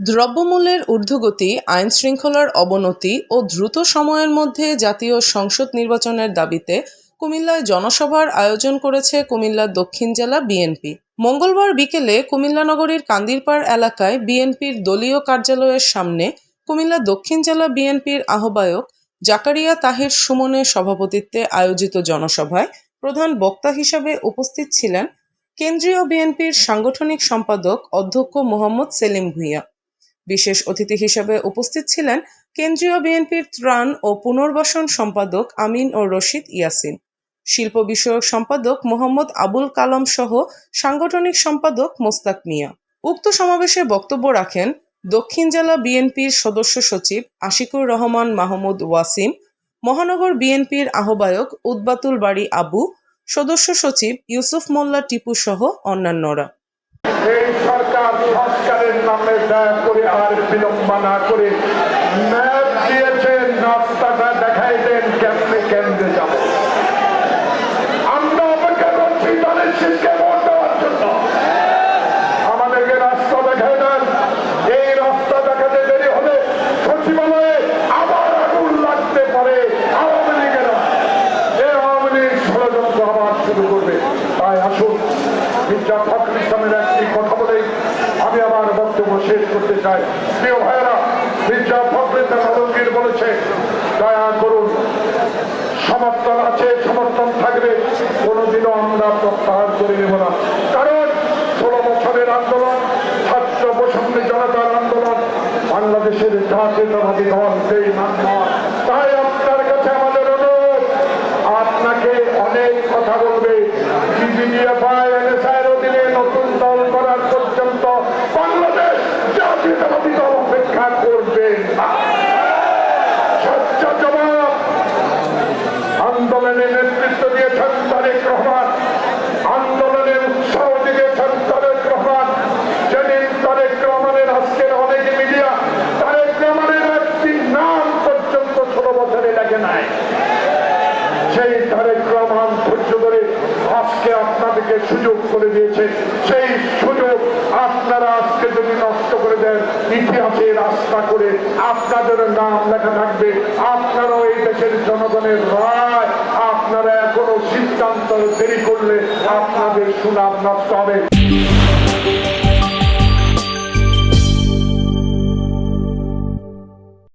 দ্রব্যমূল্যের ঊর্ধ্বগতি, আইন শৃঙ্খলার অবনতি ও দ্রুত সময়ের মধ্যে জাতীয় সংসদ নির্বাচনের দাবিতে কুমিল্লায় জনসভার আয়োজন করেছে কুমিল্লা দক্ষিণ জেলা বিএনপি। মঙ্গলবার বিকেলে কুমিল্লা নগরীর কান্দিরপাড় এলাকায় বিএনপির দলীয় কার্যালয়ের সামনে কুমিল্লা দক্ষিণ জেলা বিএনপির আহ্বায়ক জাকারিয়া তাহের সুমনের সভাপতিত্বে আয়োজিত জনসভায় প্রধান বক্তা হিসাবে উপস্থিত ছিলেন কেন্দ্রীয় বিএনপির সাংগঠনিক সম্পাদক অধ্যক্ষ মোহাম্মদ সেলিম ভূঁইয়া। বিশেষ অতিথি হিসেবে উপস্থিত ছিলেন কেন্দ্রীয় বিএনপির ত্রাণ ও পুনর্বাসন সম্পাদক আমিন ও রশিদ ইয়াসিন, শিল্প বিষয়ক সম্পাদক মোহাম্মদ আবুল কালাম সহ সাংগঠনিক সম্পাদক মোস্তাক মিয়া। উক্ত সমাবেশে বক্তব্য রাখেন দক্ষিণ জেলা বিএনপির সদস্য সচিব আশিকুর রহমান মাহমুদ ওয়াসিম, মহানগর বিএনপির আহ্বায়ক উদ্বাতুল বাড়ি আবু, সদস্য সচিব ইউসুফ মোল্লা টিপু সহ অন্যান্যরা। সরকার সংস্কারের নামে দয়া করে আর বিলম্ব না করে ম্যাপ দিয়েছেন রাস্তাটা দেখাই দেন কেমনে কেন্দ্রে যাব আমাদেরকে রাস্তা দেখাই দেন। এই রাস্তা দেখাতে দেরি হলে আবার লাগতে পারে শুরু করবে। তাই আসুন আমি আমার বক্তব্য শেষ করতে চাই। প্রিয় ভাইয়েরা, মির্জা ইসলাম আলমগীর বলেছে, দয়া করুন, সমর্থন আছে, সমর্থন থাকবে, কোনোদিনও আমরা প্রত্যাহার করে নেব না। কারণ ষোলো বছরের আন্দোলন ছাত্র বৈষম্য জনতার আন্দোলন, বাংলাদেশের জাতীয়তাবাদী দল সেই নাম দল অপেক্ষা করবে না জবাব। আন্দোলনে নেতৃত্ব দিয়েছেন তারেক রহমান। আন্দোলনে উৎসাহ দিয়েছেন তারেক রহমান। যেদিন তারেক রহমানের আজকের অনেক মিডিয়া, তারেক রহমানের একটি নাম পর্যন্ত ষোলো বছরে লেগে নাই। সেই তারেক রহমান ধৈর্য ধরে আজকে আপনাদেরকে সুযোগ করে দিয়েছে। সেই আপনারা আজকে যদি নষ্ট করে দেন ইতিহাসে রাস্তা করে আপনাদের নাম লেখা থাকবে, আপনারাও এই দেশের জনগণের রায়, আপনারা এখনও সিদ্ধান্ত দেরি করলে আপনাদের সুনাম নষ্ট হবে।